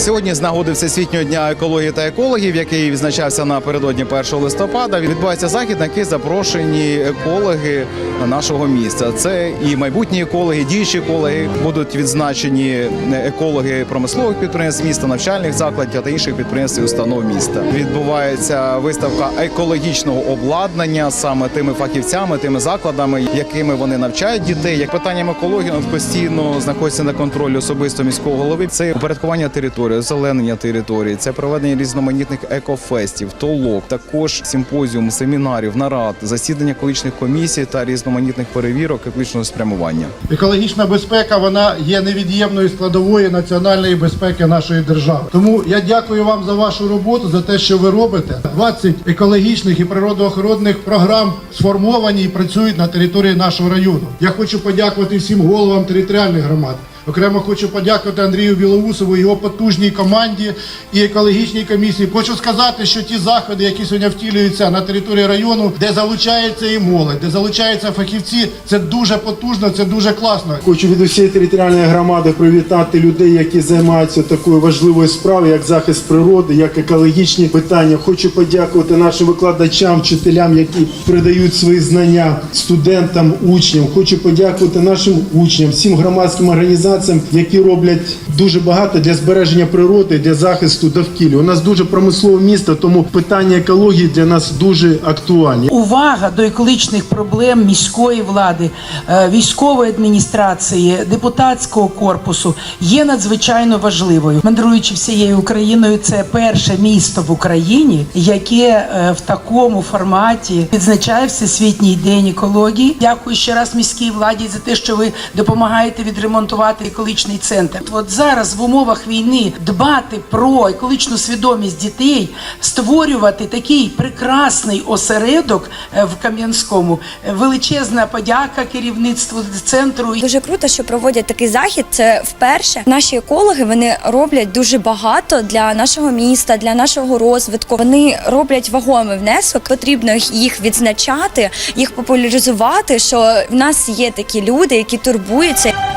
Сьогодні з нагоди Всесвітнього дня екології та екологів, який відзначався напередодні 1 листопада, відбувається захід, на який запрошені екологи нашого міста. Це і майбутні екологи, діючі екологи будуть відзначені екологи промислових підприємств міста, навчальних закладів та інших підприємств і установ міста. Відбувається виставка екологічного обладнання саме тими фахівцями, тими закладами, якими вони навчають дітей. Як питанням екології постійно знаходиться на контролі особисто міського голови. Це упорядкування території, озеленення території, це проведення різноманітних екофестів, толок, також симпозіум, семінарів, нарад, засідання екологічних комісій та різноманітних перевірок екологічного спрямування. Екологічна безпека вона є невід'ємною складовою національної безпеки нашої держави. Тому я дякую вам за вашу роботу, за те, що ви робите. 20 екологічних і природоохоронних програм сформовані і працюють на території нашого району. Я хочу подякувати всім головам територіальних громад. Окремо хочу подякувати Андрію Білоусову, його потужній команді і екологічній комісії. Хочу сказати, що ті заходи, які сьогодні втілюються на території району, де залучається і молодь, де залучаються фахівці, це дуже потужно, це дуже класно. Хочу від усієї територіальної громади привітати людей, які займаються такою важливою справою, як захист природи, як екологічні питання. Хочу подякувати нашим викладачам, вчителям, які передають свої знання студентам, учням. Хочу подякувати нашим учням, всім громадським організаціям, які роблять дуже багато для збереження природи, для захисту довкілля. У нас дуже промислове місто, тому питання екології для нас дуже актуальні. Увага до екологічних проблем міської влади, е, військової адміністрації, депутатського корпусу є надзвичайно важливою. Мандруючи всією Україною, це перше місто в Україні, яке е, в такому форматі відзначає Всесвітній день екології. Дякую ще раз міській владі за те, що ви допомагаєте відремонтувати екологічний центр. От зараз в умовах війни дбати про екологічну свідомість дітей, створювати такий прекрасний осередок е, в Кам'янському. Е, Величезна подяка керівництву центру. Дуже круто, що проводять такий захід. Це вперше. Наші екологи вони роблять дуже багато для нашого міста, для нашого розвитку. Вони роблять вагомий внесок. Потрібно їх відзначати, їх популяризувати. Що в нас є такі люди, які турбуються.